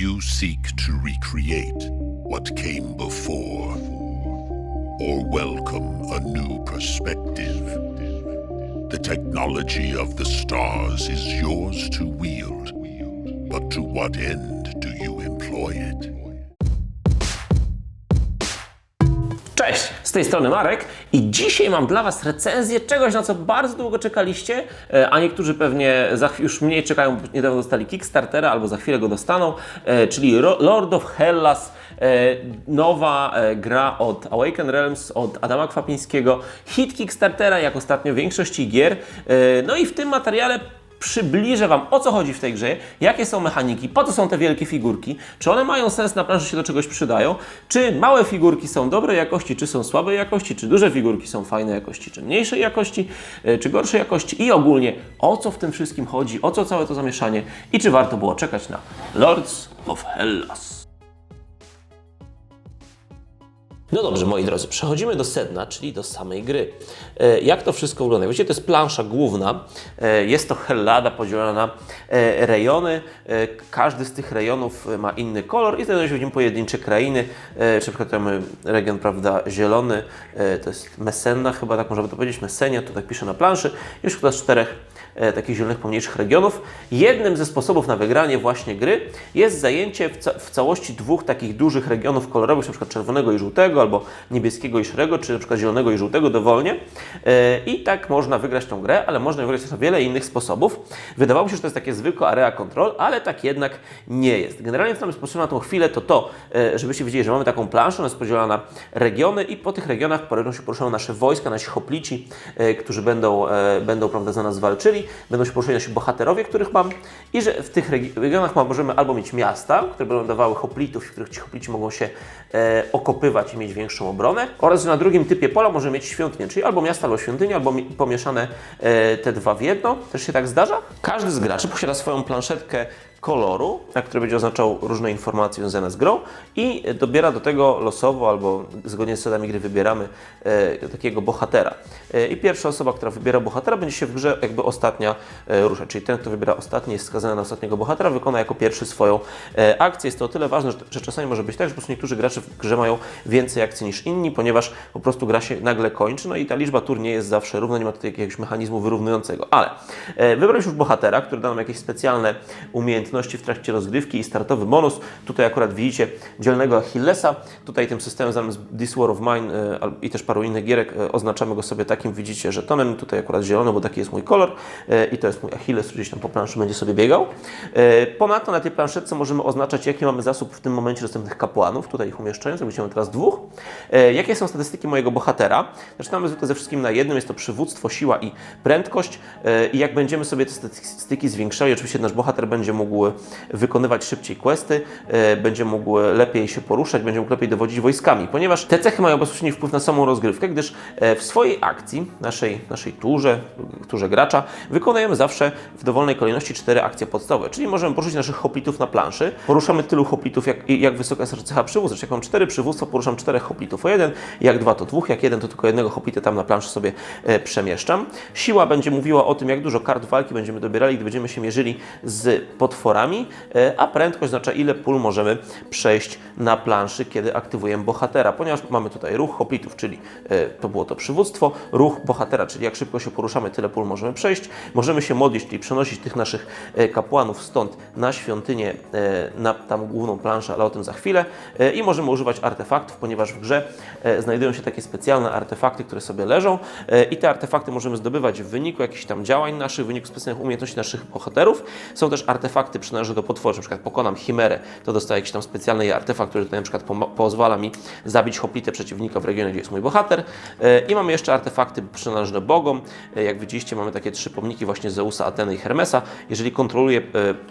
you seek to recreate what came before? Or welcome a new perspective? The technology of the stars is yours to wield, but to what end do you employ it? Cześć, z tej strony Marek i dzisiaj mam dla Was recenzję czegoś, na co bardzo długo czekaliście, e, a niektórzy pewnie już mniej czekają, bo niedawno dostali Kickstartera albo za chwilę go dostaną, e, czyli Lord of Hellas, e, nowa gra od Awaken Realms, od Adama Kwapińskiego, hit Kickstartera, jak ostatnio większości gier. No i w tym materiale przybliżę Wam o co chodzi w tej grze, jakie są mechaniki, po co są te wielkie figurki, czy one mają sens na planszy, się do czegoś przydają, czy małe figurki są dobrej jakości, czy są słabej jakości, czy duże figurki są fajnej jakości, czy mniejszej jakości, e, czy gorszej jakości i ogólnie o co w tym wszystkim chodzi, o co całe to zamieszanie i czy warto było czekać na Lords of Hellas. No dobrze, moi drodzy, przechodzimy do sedna, czyli do samej gry. E, Jak to wszystko wygląda? Wiecie, to jest plansza główna. E, Jest to Hellada podzielona na e, rejony. Każdy z tych rejonów ma inny kolor i znajdują się w nim pojedyncze krainy. Na przykład mamy region, prawda, zielony, to jest Messenna, chyba tak można by to powiedzieć, Messenia, to tak pisze na planszy. Już chyba z czterech takich zielonych pomniejszych regionów. Jednym ze sposobów na wygranie właśnie gry jest zajęcie w, ca- w całości dwóch takich dużych regionów kolorowych, przykład czerwonego i żółtego, albo niebieskiego i szarego, czy przykład zielonego i żółtego dowolnie. E, I tak można wygrać tą grę, ale można wygrać też na wiele innych sposobów. Wydawało się, że to jest takie zwykłe area control, ale tak jednak nie jest. Generalnie co nam jest na tą chwilę, to to, e, żebyście wiedzieli, że mamy taką planszę, ona jest podzielona na regiony i po tych regionach porówno się poruszają nasze wojska, nasi hoplici, e, którzy będą, e, będą prawda, za nas walczyli, będą się poruszali nasi bohaterowie, których mam i że w tych regi- regionach możemy albo mieć miasta, które będą dawały hoplitów, w których ci hoplici mogą się e, okopywać i mieć większą obronę oraz że na drugim typie pola możemy mieć świątynię, czyli albo miasta, albo świątynię, albo mi- pomieszane e, te dwa w jedno. Też się tak zdarza. Każdy z graczy posiada swoją planszetkę koloru, na który będzie oznaczał różne informacje związane z grą i dobiera do tego losowo albo zgodnie z zasadami gry wybieramy e, takiego bohatera. E, I pierwsza osoba, która wybiera bohatera, będzie się w grze jakby ostatnia e, ruszać. Czyli ten, kto wybiera ostatni, jest skazany na ostatniego bohatera, wykona jako pierwszy swoją e, akcję. Jest to o tyle ważne, że, że czasami może być tak, że po prostu niektórzy gracze w grze mają więcej akcji niż inni, ponieważ po prostu gra się nagle kończy, no i ta liczba tur nie jest zawsze równa, nie ma tutaj jakiegoś mechanizmu wyrównującego. Ale e, już bohatera, który da nam jakieś specjalne umiejętności w trakcie rozgrywki i startowy bonus. Tutaj akurat widzicie dzielnego Achillesa. Tutaj tym systemem zamiast This War of Mine e, i też paru innych gierek e, oznaczamy go sobie takim, widzicie, żetonem. Tutaj akurat zielony, bo taki jest mój kolor e, i to jest mój Achilles, który gdzieś tam po planszy będzie sobie biegał. Ponadto na tej planszetce możemy oznaczać, jaki mamy zasób w tym momencie dostępnych kapłanów. Tutaj ich umieszczając, zrobimy teraz dwóch. Jakie są statystyki mojego bohatera? Zaczynamy zwykle ze wszystkim na jednym, jest to przywództwo, siła i prędkość. I jak będziemy sobie te statystyki zwiększali, oczywiście nasz bohater będzie mógł wykonywać szybciej questy, e, będzie mógł lepiej się poruszać, będzie mógł lepiej dowodzić wojskami, ponieważ te cechy mają bezpośredni wpływ na samą rozgrywkę, gdyż e, w swojej akcji, naszej, naszej turze, turze gracza, wykonujemy zawsze w dowolnej kolejności cztery akcje podstawowe, czyli możemy poruszyć naszych hoplitów na planszy, poruszamy tylu hoplitów, jak, jak wysoka jest cecha przywództwa, jak mam cztery przywództwa, poruszam czterech hoplitów o jeden, jak dwa to dwóch, jak jeden to tylko jednego hoplita tam na planszy sobie e, przemieszczam. Siła będzie mówiła o tym, jak dużo kart walki będziemy dobierali, gdy będziemy się mierzyli z potworami, e, a prędkość oznacza, ile pól możemy przejść na planszy, kiedy aktywujemy bohatera, ponieważ mamy tutaj ruch hoplitów, czyli e, to było to przywództwo, ruch bohatera, czyli jak szybko się poruszamy, tyle pól możemy przejść. Możemy się modlić, czyli przenosić tych naszych e, kapłanów stąd na świątynię, na tam główną planszę, ale o tym za chwilę. I możemy używać artefaktów, ponieważ w grze znajdują się takie specjalne artefakty, które sobie leżą i te artefakty możemy zdobywać w wyniku jakichś tam działań naszych, w wyniku specjalnych umiejętności naszych bohaterów. Są też artefakty przynależne do potworów, na przykład pokonam chimerę, to dostaję jakiś tam specjalny artefakt, który na przykład pozwala mi zabić hoplitę przeciwnika w regionie, gdzie jest mój bohater. E, I mamy jeszcze artefakty przynależne bogom. E, Jak widzieliście, mamy takie trzy pomniki właśnie Zeusa, Ateny i Hermesa. Jeżeli kontroluję e,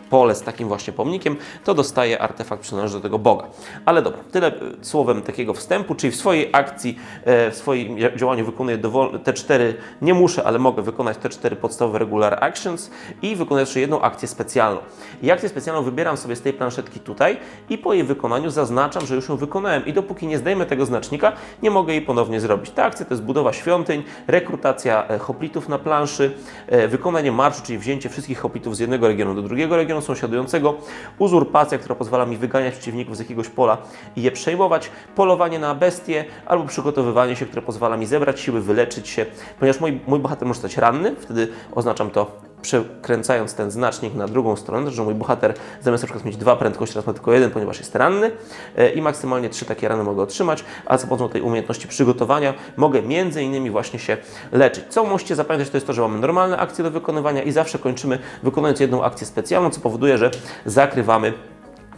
pole z takim właśnie pomnikiem, to dostaję artefakt przynależny do tego boga. Ale dobra, tyle słowem takiego wstępu, czyli w swojej akcji, w swoim dzia- działaniu wykonuję te cztery, nie muszę, ale mogę wykonać te cztery podstawowe regular actions i wykonuję jeszcze jedną akcję specjalną. I akcję specjalną wybieram sobie z tej planszetki tutaj i po jej wykonaniu zaznaczam, że już ją wykonałem i dopóki nie zdejmę tego znacznika, nie mogę jej ponownie zrobić. Ta akcja to jest budowa świątyń, rekrutacja e, hoplitów na planszy, e, wykonanie marszu, czyli wzięcie wszystkich hoplitów z jednego regionu do drugiego regionu sąsiadującego, uzurpacja, która pozwala mi wyganiać przeciwników z jakiegoś pola i je przejmować, polowanie na bestie albo przygotowywanie się, które pozwala mi zebrać siły, wyleczyć się, ponieważ mój, mój bohater może stać ranny, wtedy oznaczam to przekręcając ten znacznik na drugą stronę, że mój bohater zamiast na przykład mieć dwa prędkości, teraz ma tylko jeden, ponieważ jest ranny e, i maksymalnie trzy takie rany mogę otrzymać, a za pomocą tej umiejętności przygotowania mogę między innymi właśnie się leczyć. Co musicie zapamiętać to jest to, że mamy normalne akcje do wykonywania i zawsze kończymy wykonując jedną akcję specjalną, co powoduje, że zakrywamy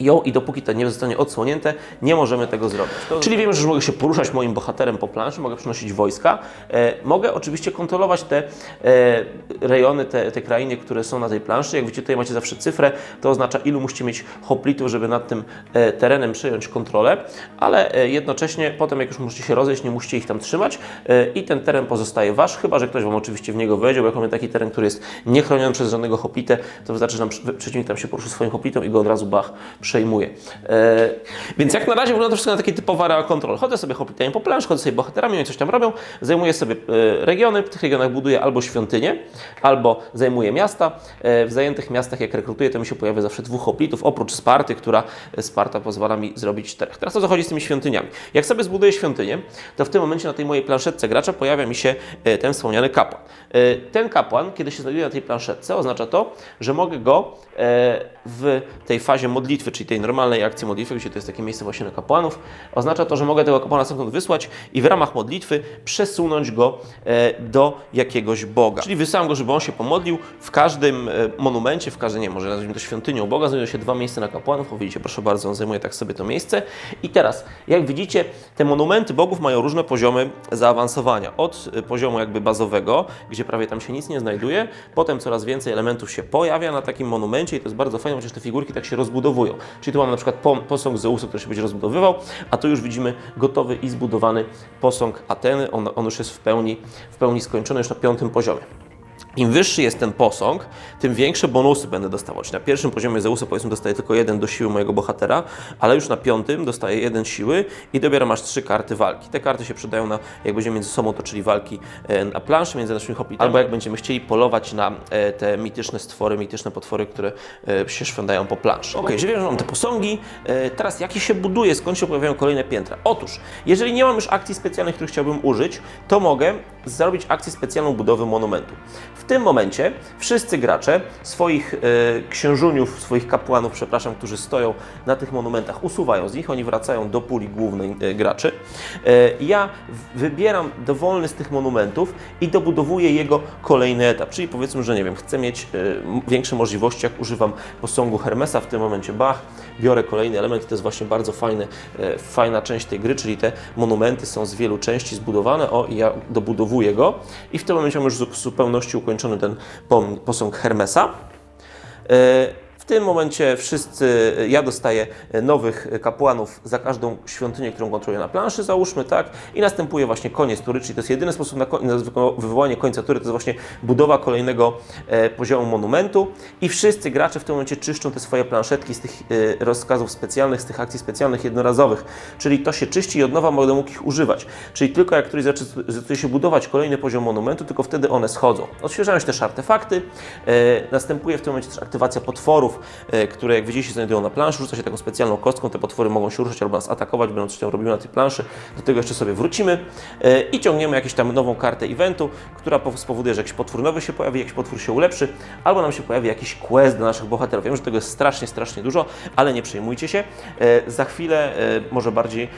ją i dopóki to nie zostanie odsłonięte, nie możemy tego zrobić. To... Czyli wiemy, że mogę się poruszać moim bohaterem po planszy, mogę przynosić wojska, e, mogę oczywiście kontrolować te e, rejony, te, te krainy, które są na tej planszy. Jak widzicie, tutaj macie zawsze cyfrę, to oznacza ilu musicie mieć hoplitów, żeby nad tym e, terenem przejąć kontrolę, ale e, jednocześnie potem jak już możecie się rozejść, nie musicie ich tam trzymać. E, i ten teren pozostaje Wasz, chyba, że ktoś Wam oczywiście w niego wejdzie, bo jak mamy taki teren, który jest niechroniony przez żadnego hoplitę, to wystarczy, że nam przy- przeciwnik tam się poruszy swoim hoplitem i go od razu bach przejmuje. E, więc jak na razie wygląda to wszystko na taki typowy area control. Chodzę sobie hoplitami po planszy, chodzę sobie bohaterami, oni coś tam robią, zajmuję sobie e, regiony, w tych regionach buduję albo świątynie, albo zajmuję miasta. E, w zajętych miastach, jak rekrutuję, to mi się pojawia zawsze dwóch hoplitów, oprócz Sparty, która e, Sparta pozwala mi zrobić czterech. Teraz co chodzi z tymi świątyniami? Jak sobie zbuduję świątynię, to w tym momencie na tej mojej planszetce gracza pojawia mi się e, ten wspomniany kapłan. E, Ten kapłan, kiedy się znajduje na tej planszetce, oznacza to, że mogę go e, w tej fazie modlitwy, czyli tej normalnej akcji modlitwy, gdzie to jest takie miejsce właśnie na kapłanów, oznacza to, że mogę tego kapłana stamtąd wysłać i w ramach modlitwy przesunąć go e, do jakiegoś Boga. Czyli wysyłam go, żeby on się pomodlił w każdym e, monumencie, w każdej, nie może nazwijmy to świątynią Boga, znajdują się dwa miejsca na kapłanów, o widzicie, proszę bardzo, on zajmuje tak sobie to miejsce. I teraz, jak widzicie, te monumenty bogów mają różne poziomy zaawansowania. Od e, poziomu jakby bazowego, gdzie prawie tam się nic nie znajduje, potem coraz więcej elementów się pojawia na takim monumencie i to jest bardzo fajne, chociaż te figurki tak się rozbudowują. Czyli tu mamy na przykład po- posąg Zeusa, który się będzie rozbudowywał, a tu już widzimy gotowy i zbudowany posąg Ateny. On, on już jest w pełni, w pełni skończony już na piątym poziomie. Im wyższy jest ten posąg, tym większe bonusy będę dostawał. Czyli na pierwszym poziomie Zeusa powiedzmy dostaję tylko jeden do siły mojego bohatera, ale już na piątym dostaję jeden siły i dobieram aż trzy karty walki. Te karty się przydają na, jak będziemy między sobą toczyli walki e, na planszy między naszymi hoplitami, albo jak będziemy chcieli polować na e, te mityczne stwory, mityczne potwory, które e, się szwędają po planszy. Ok, że wiem, że mam te posągi. Teraz jakie się buduje, skąd się pojawiają kolejne piętra? Otóż, jeżeli nie mam już akcji specjalnych, których chciałbym użyć, to mogę zrobić akcję specjalną budowy monumentu. W tym momencie wszyscy gracze swoich e, księżuniów, swoich kapłanów, przepraszam, którzy stoją na tych monumentach, usuwają z nich, oni wracają do puli głównej e, graczy. E, ja wybieram dowolny z tych monumentów i dobudowuję jego kolejny etap, czyli powiedzmy, że nie wiem, chcę mieć m- większe możliwości, jak używam posągu Hermesa, w tym momencie. Bach, biorę kolejny element to jest właśnie bardzo fajny, fajna część tej gry, czyli te monumenty są z wielu części zbudowane, o i ja dobudowuję go. I w tym momencie mam już w zupełności ukończony ten posąg Hermesa. W tym momencie wszyscy, ja dostaję nowych kapłanów za każdą świątynię, którą kontroluję na planszy, załóżmy, tak? I następuje właśnie koniec tury, czyli to jest jedyny sposób na, na wywołanie końca tury, to jest właśnie budowa kolejnego e, poziomu monumentu i wszyscy gracze w tym momencie czyszczą te swoje planszetki z tych e, rozkazów specjalnych, z tych akcji specjalnych jednorazowych, czyli to się czyści i od nowa będę mógł ich używać. Czyli tylko jak któryś zaczy- zdecyduje się budować kolejny poziom monumentu, tylko wtedy one schodzą. Odświeżają się też artefakty, e, następuje w tym momencie też aktywacja potworów, e, które jak widzicie się znajdują na planszy, rzuca się taką specjalną kostką, te potwory mogą się ruszać albo nas atakować, będą coś tam na tej planszy, do tego jeszcze sobie wrócimy e, i ciągniemy jakąś tam nową kartę eventu, która po- spowoduje, że jakiś potwór nowy się pojawi, jakiś potwór się ulepszy, albo nam się pojawi jakiś quest dla naszych bohaterów. Wiem, że tego jest strasznie, strasznie dużo, ale nie przejmujcie się. E, Za chwilę może bardziej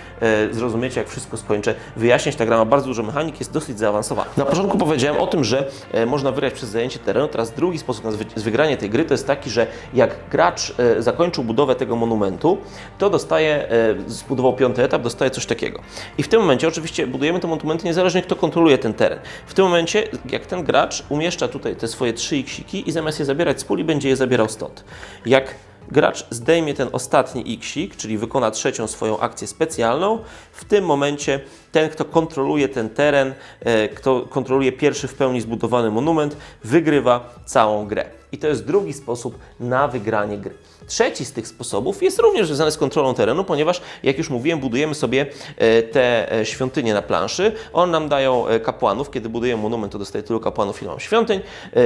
zrozumiecie, jak wszystko skończę wyjaśniać. Ta gra ma bardzo dużo mechanik, jest dosyć zaawansowana. Na początku powiedziałem o tym, że można wygrać przez zajęcie terenu. Teraz drugi sposób na wygranie tej gry to jest taki, że jak gracz e, zakończył budowę tego monumentu, to dostaje, e, zbudował piąty etap, dostaje coś takiego. I w tym momencie oczywiście budujemy te monumenty niezależnie kto kontroluje ten teren. W tym momencie, jak ten gracz umieszcza tutaj te swoje trzy iksiki i zamiast je zabierać z puli, będzie je zabierał stąd. Jak gracz zdejmie ten ostatni iksik, czyli wykona trzecią swoją akcję specjalną, w tym momencie ten, kto kontroluje ten teren, e, kto kontroluje pierwszy w pełni zbudowany monument, wygrywa całą grę. I to jest drugi sposób na wygranie gry. Trzeci z tych sposobów jest również związany z kontrolą terenu, ponieważ, jak już mówiłem, budujemy sobie e, te e, świątynie na planszy. One nam dają e, kapłanów. Kiedy buduję monument, to dostaję tylu kapłanów, ile mam świątyń.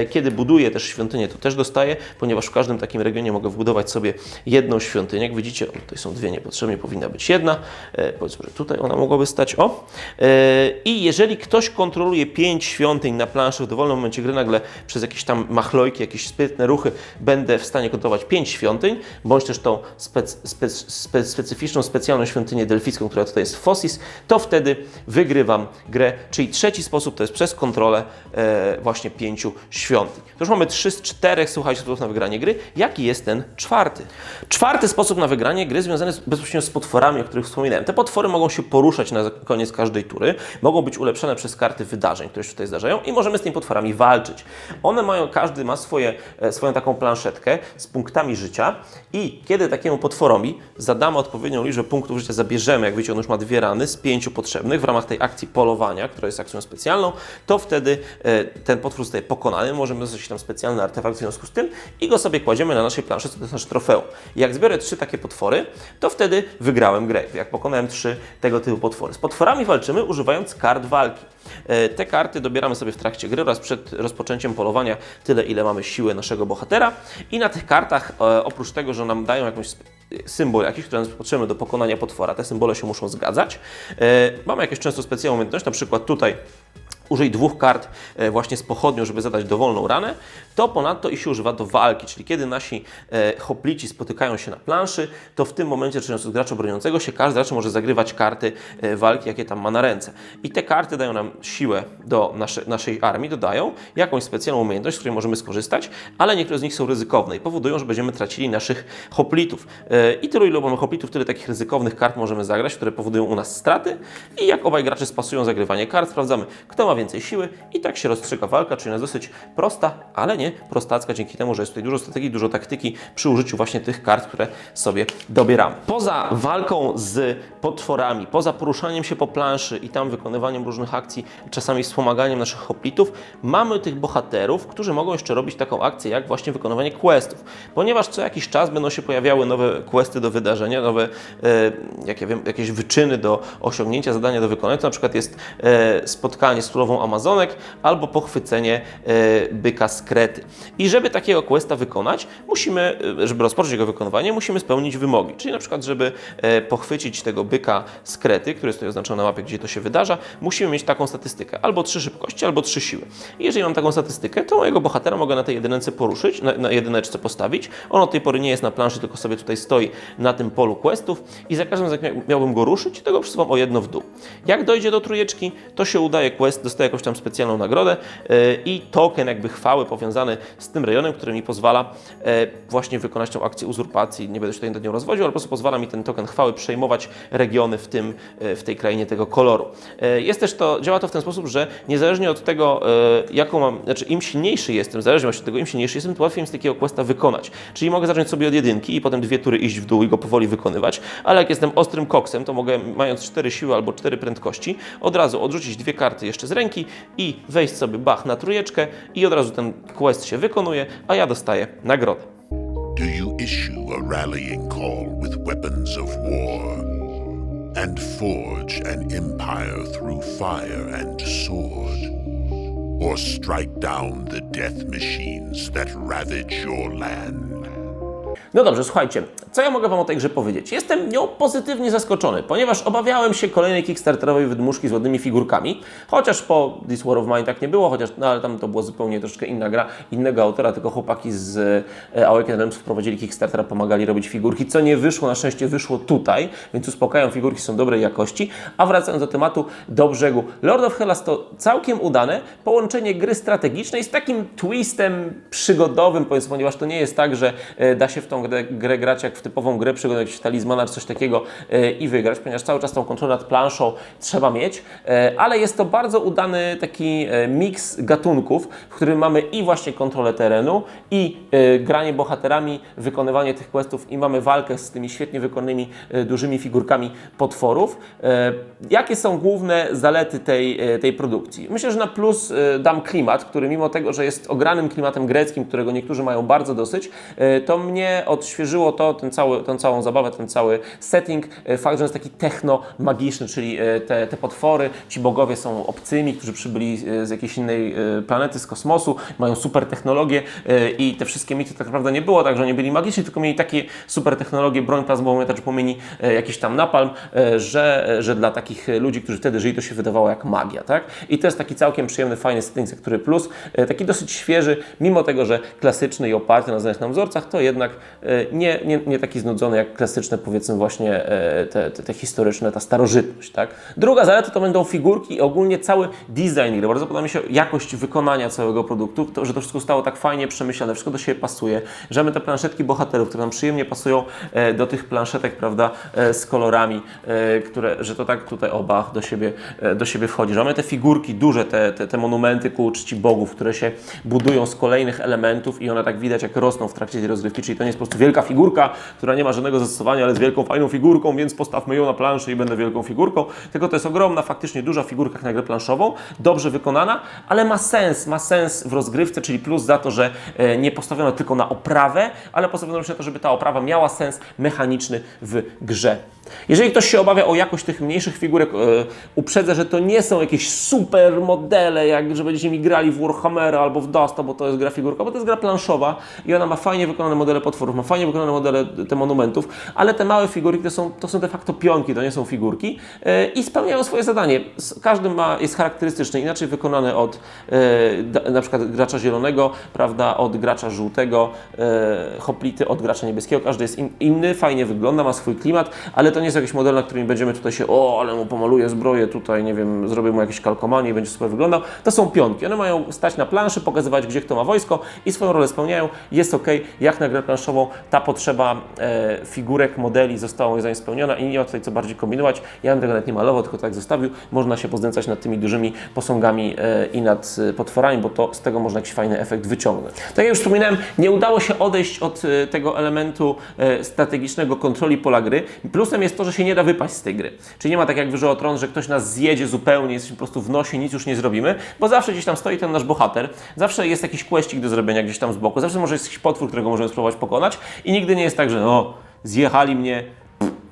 Kiedy buduję też świątynię, to też dostaję, ponieważ w każdym takim regionie mogę wbudować sobie jedną świątynię. Jak widzicie, o, tutaj są dwie niepotrzebnie, powinna być jedna. Powiedzmy, że tutaj ona mogłaby stać. O! I jeżeli ktoś kontroluje pięć świątyń na planszy, w dowolnym momencie gry nagle przez jakieś tam machlojki, jakieś sprytne ruchy będę w stanie kontrolować pięć świątyń, bądź też tą spec, spec, spe, specyficzną, specjalną świątynię delficką, która tutaj jest w Fosis, to wtedy wygrywam grę. Czyli trzeci sposób to jest przez kontrolę e, właśnie pięciu świątyń. To już mamy trzy z czterech, słuchajcie, sposobów na wygranie gry. Jaki jest ten czwarty? Czwarty sposób na wygranie gry związany jest bezpośrednio z potworami, o których wspominałem. Te potwory mogą się poruszać na koniec każdej tury, mogą być ulepszone przez karty wydarzeń, które się tutaj zdarzają i możemy z tymi potworami walczyć. One mają, każdy ma swoje, e, swoją taką planszetkę z punktami życia i kiedy takiemu potworowi zadamy odpowiednią liczbę punktów życia, zabierzemy, jak wiecie, on już ma dwie rany z pięciu potrzebnych w ramach tej akcji polowania, która jest akcją specjalną, to wtedy e, ten potwór zostaje pokonany, możemy dostać tam specjalny artefakt w związku z tym i go sobie kładziemy na naszej planszy, to jest nasze trofeum. Jak zbiorę trzy takie potwory, to wtedy wygrałem grę, jak pokonałem trzy tego typu potwory. Z potworami walczymy używając kart walki. E, Te karty dobieramy sobie w trakcie gry oraz przed rozpoczęciem polowania tyle, ile mamy siły naszego bohatera. I na tych kartach, e, oprócz tego, że nam dają jakąś symbol jakiś, który nam potrzebny do pokonania potwora, te symbole się muszą zgadzać. E, Mamy jakąś często specjalną umiejętność, na przykład tutaj użyj dwóch kart e, właśnie z pochodnią, żeby zadać dowolną ranę, to ponadto i się używa do walki, czyli kiedy nasi e, hoplici spotykają się na planszy, to w tym momencie, zaczynając od gracza broniącego się, każdy gracz może zagrywać karty e, walki, jakie tam ma na ręce. I te karty dają nam siłę do nasze, naszej armii, dodają jakąś specjalną umiejętność, z której możemy skorzystać, ale niektóre z nich są ryzykowne i powodują, że będziemy tracili naszych hoplitów. I tylu, ilu mamy hoplitów, tyle takich ryzykownych kart możemy zagrać, które powodują u nas straty. I jak obaj gracze spasują zagrywanie kart, sprawdzamy, kto ma więcej siły i tak się rozstrzyga walka, czyli ona jest dosyć prosta, ale nie prostacka dzięki temu, że jest tutaj dużo strategii, dużo taktyki przy użyciu właśnie tych kart, które sobie dobieramy. Poza walką z potworami, poza poruszaniem się po planszy i tam wykonywaniem różnych akcji, czasami wspomaganiem naszych hoplitów, mamy tych bohaterów, którzy mogą jeszcze robić taką akcję, jak właśnie wykonywanie questów. Ponieważ co jakiś czas będą się pojawiały nowe questy do wydarzenia, nowe e, jak ja wiem, jakieś wyczyny do osiągnięcia, zadania do wykonania. To na przykład jest e, spotkanie z królową Amazonek albo pochwycenie e, byka z Krety. I żeby takiego questa wykonać, musimy, e, żeby rozpocząć jego wykonywanie, musimy spełnić wymogi. Czyli na przykład, żeby e, pochwycić tego byka z Krety, który jest tutaj oznaczony na mapie, gdzie to się wydarza, musimy mieć taką statystykę. Albo trzy szybkości, albo trzy siły. I jeżeli mam taką statystykę, to mojego bohatera mogę na tej jedynce poruszyć, na, na jedyneczce postawić. On od tej pory nie jest na planszy, tylko sobie tutaj stoi na tym polu questów i za każdym razem, jak mia- miałbym go ruszyć, to go przesuwam o jedno w dół. Jak dojdzie do trójeczki, to się udaje quest, jakąś tam specjalną nagrodę yy, i token jakby chwały powiązany z tym rejonem, który mi pozwala e, właśnie wykonać tą akcję uzurpacji. Nie będę się tutaj nad nią rozwodził, ale po prostu pozwala mi ten token chwały przejmować regiony w, tym, e, w tej krainie tego koloru. E, Jest też to, działa to w ten sposób, że niezależnie od tego, e, jaką mam, znaczy im silniejszy jestem, zależnie od tego, im silniejszy jestem, to łatwiej z takiego questa wykonać. Czyli mogę zacząć sobie od jedynki i potem dwie tury iść w dół i go powoli wykonywać, ale jak jestem ostrym koksem, to mogę, mając cztery siły albo cztery prędkości, od razu odrzucić dwie karty jeszcze z ręki i wejść sobie bach na trójeczkę i od razu ten quest się wykonuje, a ja dostaję nagrodę. Do you issue a rallying call with weapons of war and forge an empire through fire and sword? Or strike down the death machines that ravage your land? No dobrze, słuchajcie, co ja mogę Wam o tej grze powiedzieć? Jestem nią pozytywnie zaskoczony, ponieważ obawiałem się kolejnej kickstarterowej wydmuszki z ładnymi figurkami, chociaż po This War of Mine tak nie było, chociaż no, ale tam to była zupełnie troszkę inna gra, innego autora, tylko chłopaki z e, Awaken Realms wprowadzili Kickstartera, pomagali robić figurki, co nie wyszło, na szczęście wyszło tutaj, więc uspokajam, figurki są dobrej jakości, a wracając do tematu, do brzegu, Lord of Hellas to całkiem udane połączenie gry strategicznej z takim twistem przygodowym, ponieważ to nie jest tak, że e, da się w tą grę grę, grać jak w typową grę, przygodę jakiegoś talizmana czy coś takiego e, i wygrać, ponieważ cały czas tą kontrolę nad planszą trzeba mieć, e, ale jest to bardzo udany taki e, miks gatunków, w którym mamy i właśnie kontrolę terenu, i granie bohaterami, wykonywanie tych questów i mamy walkę z tymi świetnie wykonanymi dużymi figurkami potworów. Jakie są główne zalety tej, tej produkcji? Myślę, że na plus dam klimat, który mimo tego, że jest ogranym klimatem greckim, którego niektórzy mają bardzo dosyć, to mnie odświeżyło to, ten cały, tę całą zabawę, ten cały setting, e, fakt, że jest taki techno-magiczny, czyli e, te, te potwory, ci bogowie są obcymi, którzy przybyli e, z jakiejś innej planety, z kosmosu, mają super technologię i te wszystkie mity tak naprawdę nie było tak, że oni byli magiczni, tylko mieli takie super technologie, broń plazmową, miotacz płomieni, jakiś tam napalm, że, że dla takich ludzi, którzy wtedy żyli, to się wydawało jak magia, tak? I to jest taki całkiem przyjemny, fajny setting, który plus, taki dosyć świeży, mimo tego, że klasyczny i oparty na znanych nam wzorcach, to jednak nie, nie, nie taki znudzony jak klasyczne, powiedzmy właśnie e, te, te, te historyczne, ta starożytność, tak? Druga zaleta to będą figurki i ogólnie cały design gry. Bardzo podoba mi się jakość wykonania całego produktu, to, że to wszystko zostało tak fajnie przemyślane, wszystko do siebie pasuje, że mamy te planszetki bohaterów, które nam przyjemnie pasują e, do tych planszetek, prawda, e, z kolorami, e, które, że to tak tutaj oba do siebie, e, do siebie wchodzi, że mamy te figurki duże, te, te, te monumenty ku czci bogów, które się budują z kolejnych elementów i one tak widać jak rosną w trakcie tej rozgrywki, czyli to nie jest po prostu wielka figurka, która nie ma żadnego zastosowania, ale jest wielką, fajną figurką, więc postawmy ją na planszy i będę wielką figurką, tylko to jest ogromna, faktycznie duża figurka na grę planszową, dobrze wykonana, ale ma sens, ma sens w rozgrywce, czyli plus za to, że e, nie postawiono tylko na oprawę, ale postawiono też na to, żeby ta oprawa miała sens mechaniczny w grze. Jeżeli ktoś się obawia o jakość tych mniejszych figurek, e, uprzedzę, że to nie są jakieś super modele, jak że będziecie mi grali w Warhammera albo w Dusta, bo to jest gra figurka, bo to jest gra planszowa i ona ma fajnie wykonane modele potworów, ma fajnie wykonane modele te monumentów, ale te małe figurki to są, to są de facto pionki, to nie są figurki e, i spełniają swoje zadanie. Każdy ma, jest charakterystyczny, inaczej wykonany od e, da- na przykład gracza zielonego, prawda, od gracza żółtego, e, hoplity od gracza niebieskiego, każdy jest in, inny, fajnie wygląda, ma swój klimat, ale to nie jest jakiś model, na którym będziemy tutaj się, o, ale mu pomaluję zbroję, tutaj, nie wiem, zrobię mu jakieś kalkomanie i będzie super wyglądał. To są pionki, one mają stać na planszy, pokazywać, gdzie kto ma wojsko i swoją rolę spełniają. Jest ok, jak na grę planszową ta potrzeba e, figurek, modeli została moim zdaniem spełniona i nie ma tutaj co bardziej kombinować. Ja bym tego nawet nie malował, tylko tak zostawił. Można się poznęcać nad tymi dużymi posągami e, i nad e, potworami, bo to z tego można jakiś fajny efekt wyciągnąć. Tak jak już wspominałem, nie udało się odejść od e, tego elementu e, strategicznego kontroli pola gry. Plusem jest to, że się nie da wypaść z tej gry. Czyli nie ma tak jak w Tron, że ktoś nas zjedzie zupełnie, jesteśmy po prostu w nosie, nic już nie zrobimy, bo zawsze gdzieś tam stoi ten nasz bohater, zawsze jest jakiś questik do zrobienia gdzieś tam z boku, zawsze może jest jakiś potwór, którego możemy spróbować pokonać i nigdy nie jest tak, że no, zjechali mnie,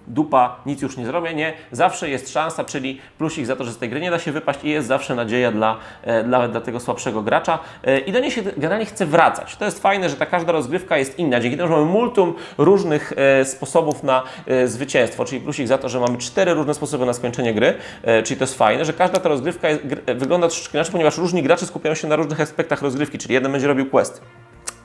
dupa, nic już nie zrobię, nie. Zawsze jest szansa, czyli plusik za to, że z tej gry nie da się wypaść i jest zawsze nadzieja dla, e, dla, dla tego słabszego gracza e, i do niej się generalnie chce wracać. To jest fajne, że ta każda rozgrywka jest inna, dzięki temu, że mamy multum różnych e, sposobów na zwycięstwo, czyli plusik za to, że mamy cztery różne sposoby na skończenie gry, czyli to jest fajne, że każda ta rozgrywka jest, wygląda troszeczkę inaczej, ponieważ różni gracze skupiają się na różnych aspektach rozgrywki, czyli jeden będzie robił quest,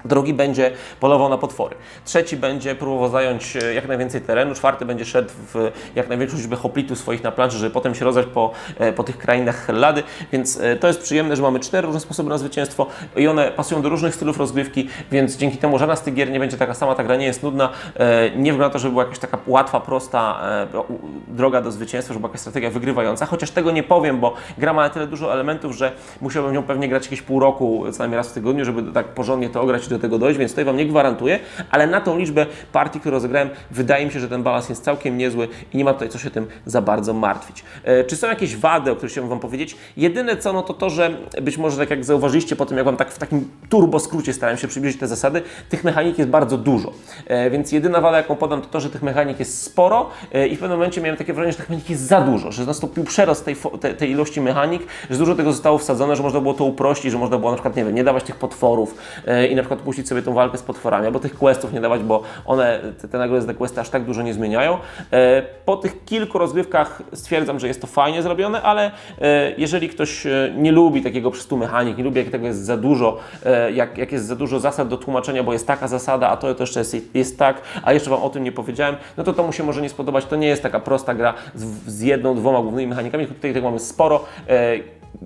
Drugi będzie polował na potwory. Trzeci będzie próbował zająć e, jak najwięcej terenu. Czwarty będzie szedł w jak największą liczbę hoplitów swoich na planszy, żeby potem się rozdać po, e, po tych krainach Hellady. Więc e, to jest przyjemne, że mamy cztery różne sposoby na zwycięstwo i one pasują do różnych stylów rozgrywki, więc dzięki temu żadna z tych gier nie będzie taka sama, ta gra nie jest nudna. Nie wygląda to, żeby była jakaś taka łatwa, prosta droga do zwycięstwa, żeby była jakaś strategia wygrywająca, chociaż tego nie powiem, bo gra ma na tyle dużo elementów, że musiałbym nią pewnie grać jakieś pół roku, co najmniej raz w tygodniu, żeby tak porządnie to ograć do tego dojść, więc tutaj Wam nie gwarantuję, ale na tą liczbę partii, które rozegrałem, wydaje mi się, że ten balans jest całkiem niezły i nie ma tutaj co się tym za bardzo martwić. E, Czy są jakieś wady, o których chciałbym Wam powiedzieć? Jedyne co, no to to, że być może tak jak zauważyliście po tym, jak Wam tak w takim turbo skrócie starałem się przybliżyć te zasady, tych mechanik jest bardzo dużo. E, Więc jedyna wada, jaką podam, to to, że tych mechanik jest sporo e, i w pewnym momencie miałem takie wrażenie, że tych mechanik jest za dużo, że nastąpił przerost tej, tej ilości mechanik, że dużo tego zostało wsadzone, że można było to uprościć, że można było na przykład, nie wiem, nie dawać tych potworów i na przykład puścić sobie tą walkę z potworami, albo tych questów nie dawać, bo one, te, te nagrody te questy aż tak dużo nie zmieniają. E, Po tych kilku rozgrywkach stwierdzam, że jest to fajnie zrobione, ale e, jeżeli ktoś e, nie lubi takiego przystu mechanik, nie lubi jak tego jest za dużo, jak, jak jest za dużo zasad do tłumaczenia, bo jest taka zasada, a to, to jeszcze jest, jest tak, a jeszcze Wam o tym nie powiedziałem, no to to mu się może nie spodobać. To nie jest taka prosta gra z, z jedną, dwoma głównymi mechanikami, tutaj tego mamy sporo.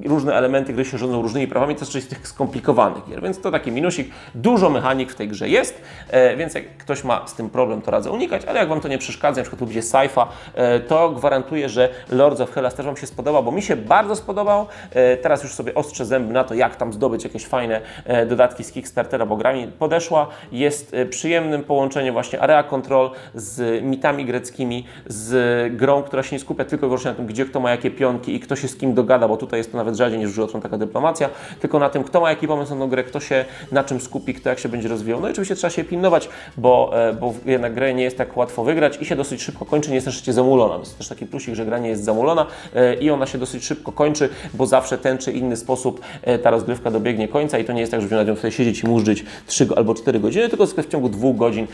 Różne elementy gry się rządzą różnymi prawami, to jest część z tych skomplikowanych gier, więc to taki minusik. Dużo mechanik w tej grze jest, e, więc jak ktoś ma z tym problem, to radzę unikać, ale jak Wam to nie przeszkadza, na przykład lubicie sci-fi, e, to gwarantuję, że Lords of Hellas też Wam się spodoba, bo mi się bardzo spodobał. E, teraz już sobie ostrzę zęby na to, jak tam zdobyć jakieś fajne dodatki z Kickstartera, bo gra mi podeszła. Jest przyjemnym połączeniem właśnie area control z mitami greckimi, z grą, która się nie skupia tylko i wyłącznie na tym, gdzie kto ma jakie pionki i kto się z kim dogada, bo tutaj jest to nawet rzadziej niż Żółtron taka dyplomacja, tylko na tym, kto ma jaki pomysł na tą grę, kto się na czym skupi, kto jak się będzie rozwijał. No i oczywiście trzeba się pilnować, bo, e, bo jednak grę nie jest tak łatwo wygrać i się dosyć szybko kończy, nie jest też jeszcze zamulona. To jest też taki plusik, że gra nie jest zamulona e, i ona się dosyć szybko kończy, bo zawsze ten czy inny sposób e, ta rozgrywka dobiegnie końca i to nie jest tak, że będziemy nad nią tutaj siedzieć i murzyć 3 albo 4 godziny, tylko w ciągu dwóch godzin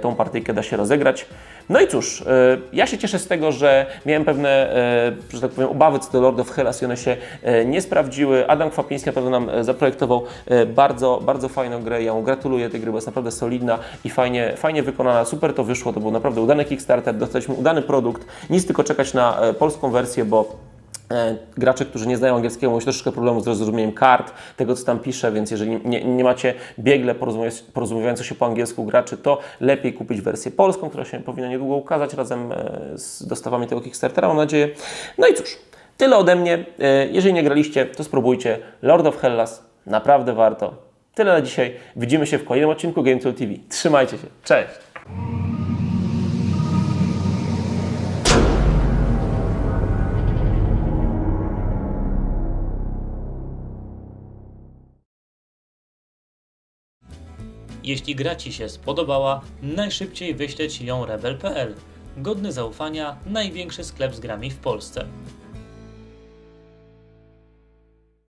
tą partyjkę da się rozegrać. No i cóż, e, ja się cieszę z tego, że miałem pewne, e, że tak powiem, obawy co do Lord of Hellas i one się e, nie sprawdziły. Adam Kwapiński na pewno nam zaprojektował bardzo, bardzo fajną grę. Ja mu gratuluję tej gry, bo jest naprawdę solidna i fajnie, fajnie wykonana. Super to wyszło, to był naprawdę udany Kickstarter, dostaliśmy udany produkt. Nic tylko czekać na polską wersję, bo Gracze, którzy nie znają angielskiego, mają troszeczkę problemu z zrozumieniem kart, tego co tam pisze, więc jeżeli nie, nie macie biegle porozumiewa- porozumiewających się po angielsku graczy, to lepiej kupić wersję polską, która się powinna niedługo ukazać razem e, z dostawami tego Kickstartera, mam nadzieję. No i cóż, tyle ode mnie. E, Jeżeli nie graliście, to spróbujcie Lord of Hellas, naprawdę warto. Tyle na dzisiaj. Widzimy się w kolejnym odcinku Game Tool TV. Trzymajcie się. Cześć! Jeśli gra Ci się spodobała, najszybciej wyślę Ci ją rebel.pl. Godny zaufania, największy sklep z grami w Polsce.